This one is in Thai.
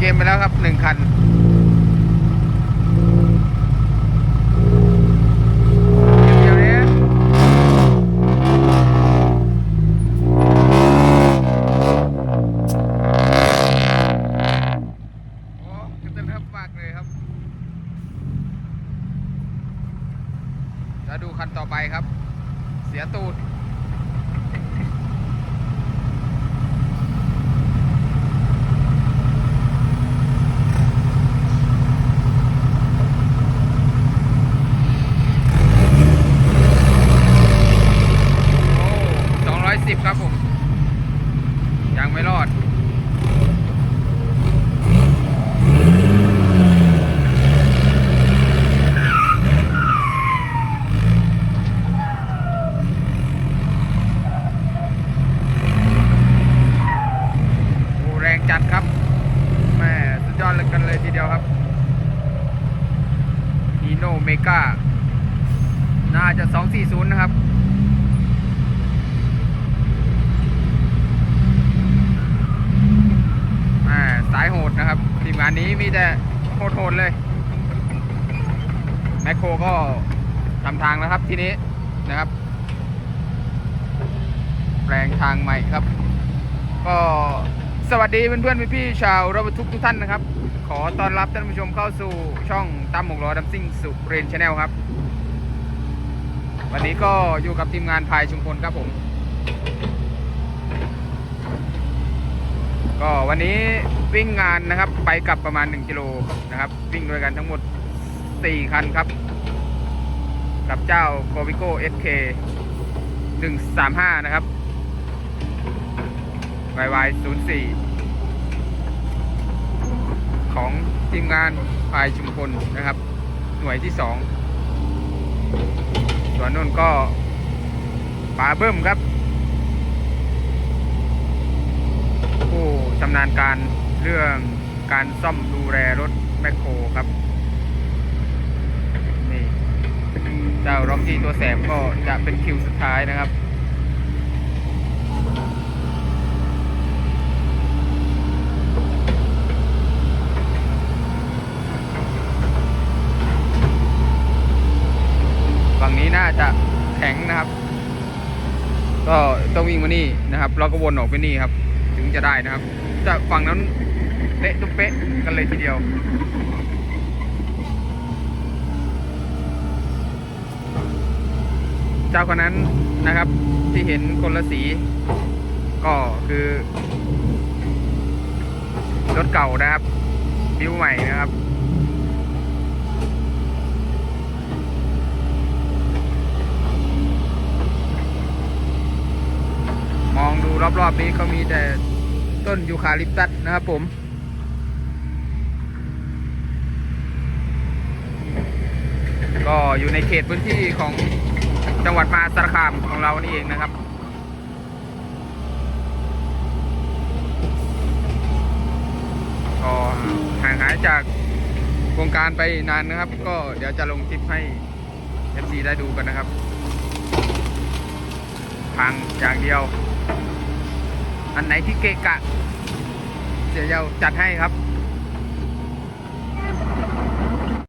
BM ไปแล้วครับหนึ่งคันเดียวนี้โอ้ขึ้นเต้นครับมากเลยครับแล้วดูคันต่อไปครับ เสียตูด โอ้สองร้อยสิบครับผม ยังไม่ร อดโอ้แรงจัดครับแม่สุดยอดเลยกันเลยทีเดียวครับฮีโนเมกาน่าจะ 240 นะครับ อ่าสายโหด นะครับทีมงานนี้มีแต่โหดๆเลยแมคโครก็ทำทางแล้วครับทีนี้นะครับ แปลงทางใหม่ครับ ก็สวัสดีเพื่อนๆพี่ๆชาวรถบรรทุกทุกท่านนะครับ ขอต้อนรับท่านผู้ชมเข้าสู่ช่องตั้มหมกล้อดัมซิ่งสุเรนชาแนลครับ วันนี้ก็อยู่กับทีมงานพายชุมพลครับผม ก็วันนี้วิ่งงานนะครับไปกลับประมาณ 1กิโลนะครับ วิ่งด้วยกันทั้งหมด 4 คันครับ กับเจ้า g o v i c o SK 135 นะครับ YY 04 ของทีมงานพายชุมพลนะครับ หน่วยที่ 2 ส่วนนนก็ปาเบิ้มครับ ผู้ ชำนาญการเรื่องการซ่อมดูแลรถแมคโครครับ นี่เจ้าร็อกกี้ตัวแสบก็จะเป็นคิวสุดท้ายนะครับฝั่งนี้น่าจะแข็งนะครับ ก็ต้องวิ่งมานี่นะครับแล้วก็วนออกไปนี่ครับ ถึงจะได้นะครับจะฝั่งนั้นเละตุ๊เป๊ะกันเลยทีเดียวเจ้าคนนั้นนะครับที่เห็นคนละสีก็คือ รถเก่านะครับบิวใหม่นะครับ มองดู รอบๆนี้ก็มีแต่ต้นยูคาลิปตัสนะครับผมก็อยู่ในเขตพื้นที่ของจังหวัดมหาสารคามของเรานี่เองนะครับ ก็ห่างหายจากโครงการไปนานนะครับ ก็เดี๋ยวจะลงคลิปให้ FC ได้ดูกันนะครับ พังอย่างเดียว อันไหนที่เกะกะ เดี๋ยวเราจัดให้ครับ